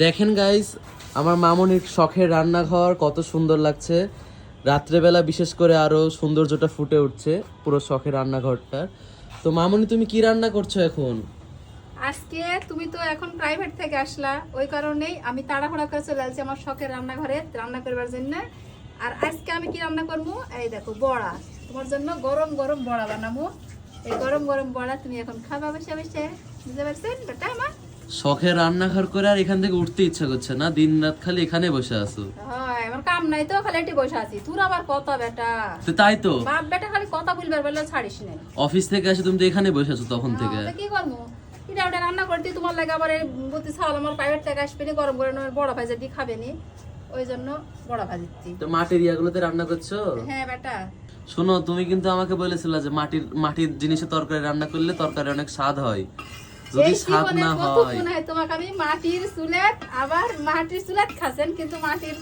দেখেন গাইস আমার মামনির শখের রান্নাঘর কত সুন্দর লাগছে। রাত্রেবেলা বিশেষ করে আরও সৌন্দর্যটা ফুটে উঠছে পুরো শখের রান্নাঘরটার। তো মামনি, তুমি কি রান্না করছ এখন? আজকে তুমি তো এখন প্রাইভেট থেকে আসলা, ওই কারণেই আমি তাড়াহুড়া করে চলে আসছি আমার শখের রান্নাঘরে রান্না করবার জন্য। আর আজকে আমি কি রান্না করব? এই দেখো, বড়া। তোমার জন্য গরম গরম বড়া বানাবো। এই গরম গরম বড়া তুমি এখন খাবা বসে বসে, বুঝতে পারছেন? বেটা আমার? শখের রান্নাঘর করে আর এখান থেকে উঠতে ইচ্ছা করছে না দিন রাত খালি এখানে বসে আছো। হয় আমার কাম নাই তো খালি বসে আছি। তোর আবার কথা বেটা? তো তাই তো। বাপ বেটা খালি কথা বলবার ছাড়িস না। অফিস থেকে এসে তুমি তো এখানে বসে আছো তখন থেকে। হ্যাঁ, কি করব? এটা ওটা রান্না করতে তোমার লাগে আবার ছাল আমার প্রাইভেট থেকে আসবে নি গরম করে বড় ভাজা দিয়ে খাবে নি। ওই জন্য বড় তো মাটির ইয়াগুলোতে রান্না করছ? হ্যাঁ বেটা। শোনো তুমি কিন্তু আমাকে বলেছিলে যে মাটির মাটির জিনিসে তরকারি রান্না করলে তরকারি অনেক স্বাদ হয়। যদি স্বাদ না হয়। তোমাকে আমি মাটির আবার মাটির খাচ্ছেন কিন্তু মাটির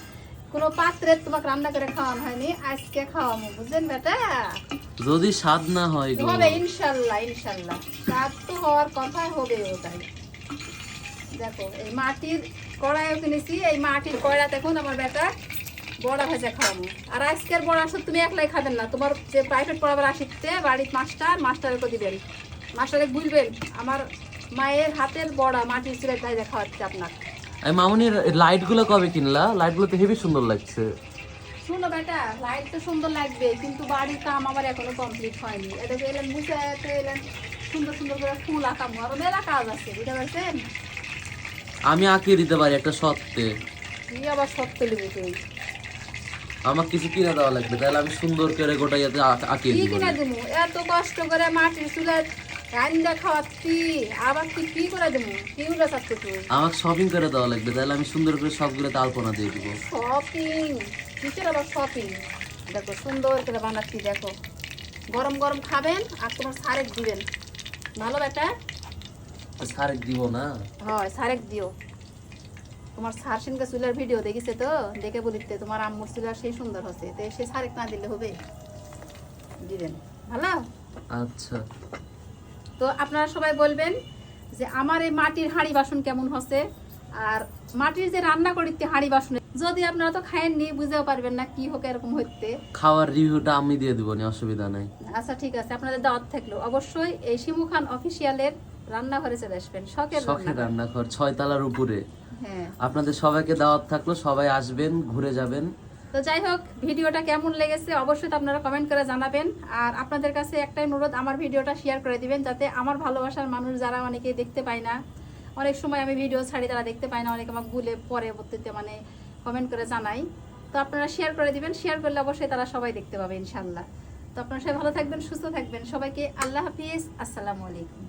কোনো পাত্রে তোমাকে রান্না করে খাওয়ানো হয়নি আজকে খাওয়াবো বুঝলেন বেটা? যদি স্বাদ না হয় গো। হবে ইনশাল্লাহ ইনশাল্লাহ। স্বাদ তো হওয়ার কথা হবে ওটাই দেখো এই মাটির কড়াইও কিনেছি এই মাটির কড়া দেখুন আমার বেটা বড়া ভাজা খাওয়াবো। আর আজকের বড়া শুধু তুমি একলাই খাবেন না তোমার যে প্রাইভেট পড়াবার আসিতে বাড়ির মাস্টার মাস্টারকে দিবেন। মাস্টারে বুঝবেন আমার মায়ের হাতের বড়া মাটির আপনার এই মামনিরগুলো কবে কিনলা? লাইটগুলো তো হেভি সুন্দর লাগছে। শুনো বেটা লাইট তো সুন্দর লাগবে কিন্তু বাড়ির কাম আমার এখনও কমপ্লিট হয়নি। এলেন এলেন সুন্দর সুন্দর করে ফুল আঁকাবো। আরও মেলা কাজ আছে বুঝতে পারছেন? আমি আঁকিয়ে দিতে পারি একটা সত্যে কি আবার সত্য লিবি তুই আমার কিছু কিনে দেওয়া লাগবে তাহলে আমি সুন্দর করে গোটা আঁক- আঁকিয়ে দিব। কিনা দেবো? এত কষ্ট করে মাটির চুলে রান্না খাওয়াচ্ছি আবার তুই কি করে দেবো? কি উল্টা চাচ্ছে তুই আমাকে শপিং করে দেওয়া লাগবে তাহলে আমি সুন্দর করে সবগুলোতে আলপনা দিয়ে দিব। শপিং কিসের আবার শপিং দেখো সুন্দর করে বানাচ্ছি দেখো। গরম গরম খাবেন আর তোমার সারেক দিবেন। ভালো বেটা সারেক দিব না? হয় সারেক দিও। তোমার সার সিনকে চুলের ভিডিও দেখিছে তো? দেখে বলিতে তোমার আম্মুর চুলার সেই সুন্দর হচ্ছে। তো সে সারেক না দিলে হবে? দিবেন। ভালো? আচ্ছা। তো আপনারা সবাই বলবেন যে আমার এই মাটির হাঁড়ি বাসন কেমন হচ্ছে? আর মাটির যে রান্না করিতে হাঁড়ি বাসনে যদি আপনারা তো খায়েননি বুঝতেও পারবেন না কি হোক এরকম হইতে। খাওয়ার রিভিউটা আমি দিয়ে দিব না অসুবিধা নাই। আচ্ছা ঠিক আছে। আপনাদের দাওয়াত থাকল। অবশ্যই এই শিমু খান অফিসিয়ালের রান্নাঘরে চলে আসবেন। শখের শখের রান্নাঘর। রান্নাঘর ছয় তলার উপরে। হ্যাঁ। আপনাদের সবাইকে দাওয়াত থাকল সবাই আসবেন ঘুরে যাবেন। তো যাই হোক, ভিডিওটা কেমন লেগেছে অবশ্যই আপনারা কমেন্ট করে জানাবেন। আর আপনাদের কাছে একটাই অনুরোধ, আমার ভিডিওটা শেয়ার করে দিবেন যাতে আমার ভালোবাসার মানুষ যারা অনেকে দেখতে পায় না, অনেক সময় আমি ভিডিও ছাড়ি তারা দেখতে পায় না, অনেকে আমাকে ভুলে পরবর্তীতে মানে কমেন্ট করে জানাই। তো আপনারা শেয়ার করে দিবেন শেয়ার করলে অবশ্যই তারা সবাই দেখতে পাবে ইনশাল্লাহ তো আপনারা সবাই ভালো থাকবেন, সুস্থ থাকবেন। সবাইকে আল্লাহ হাফিজ, আসসালামু আলাইকুম।